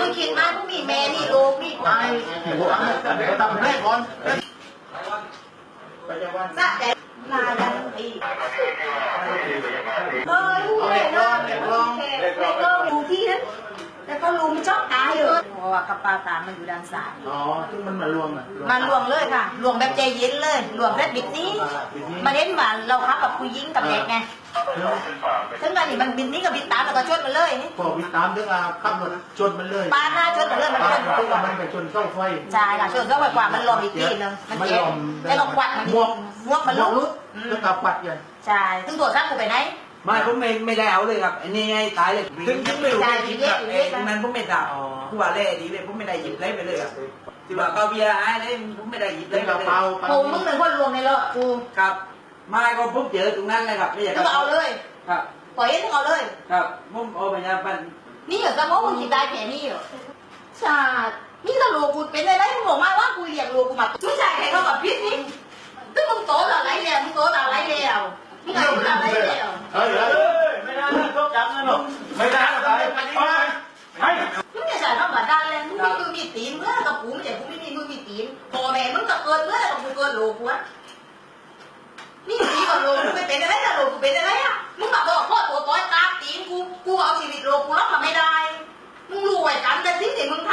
มึงคิดมามึงมีแม่นี่ลูกนี่ควายตำแรกก่อนไปวันสะใจมาดันปีเออลูกเลยนะเด็กลองเด็กลองอยู่ที่นั้นแล้ว ก็ลุมชอบตายเลยเพราะว่ากระปาตามมันอยู่ด้านซ้าย อ๋อซึ่งมันมารวมอะมาลวงเลยค่ะลวงแบบใจเย็นเลยลวงแบบบิดนี้มาเน้นว่าเราคับกับผู้หญิงกับเด็กไงซึ่งตอนนี้มันบินนี้กับบินตามแล้วก็ชนมันเลยนี่พอวิตามถึงอะขับรถชนมันเลยปาหน้าชนมันเลยมันปาเป็นถึงมันไปชนเสาไฟ ใช่ค่ะชนก็ไปกว่ามันลมอีกทีนึงมันเจ็บไอ้ลงควันมันหมวกหมวกมันหมลุวกกลุกแล้วกับปัดใหญ่ใช่ซึ่งตัวข้างกูไปไหน ไม่ผมไม่ไม่ได้เอาเลยครับอันนี้ไงตายเลยถึงถึงไม่รู้ไม่คิดครับเอ้ตรงนั้นผมไม่ตัดผู้ว่าเล่ดีเลยผมไม่ได้หยิบเลยไปเลยครับที่ว่าเขาเบียร์ไอ้เลยผมไม่ได้หยิบเลเล่ยนไปกับเลยเปากูมึงเป็นคนลวงในรถกูครับไม่ก็ผมเจอตรงนั้นเลยครับไม่อยากมึงก็เอาเลยครับปล่อยให้มึงเอาเลย ครับผมเอาไปยาปันนี่เหรอสมองมึงคิดได้แค่นี้เหรอชาตินี่ถ้าลูกกูเป็นอะไรมึงบอกมาว่ากูเลี้ยงลูกกูมาไม่ใช่แค่เขากับพิษนี่ตึ้งมึงโตอะไรแล้วมึงโตอะไรแล้วมึงอายุอะไรแล้ว เฮ้ยไม่ได้ต้องจับนะหรอไม่ได้ไปไปไปมึงอยาใส่คำว่าดันเลยมึงมีมือมีตีนเมื่อกับกูไม่ใช่กูไม่มีมือมีตีนพ่อแม่มึงก็เกินเมื่อกับกูเกินลูกกูอะนี่ดีกว่าลูกกูไม่เป็นอะไรแต่ลูกกูเป็นอะไรอะมึงแบบอกพ่อตัวต้อยตาตีนกูกูเอาชีวิตลูกกูรับมาไม่ได้ มึงรวยกันแต่สิ่งที่มึงท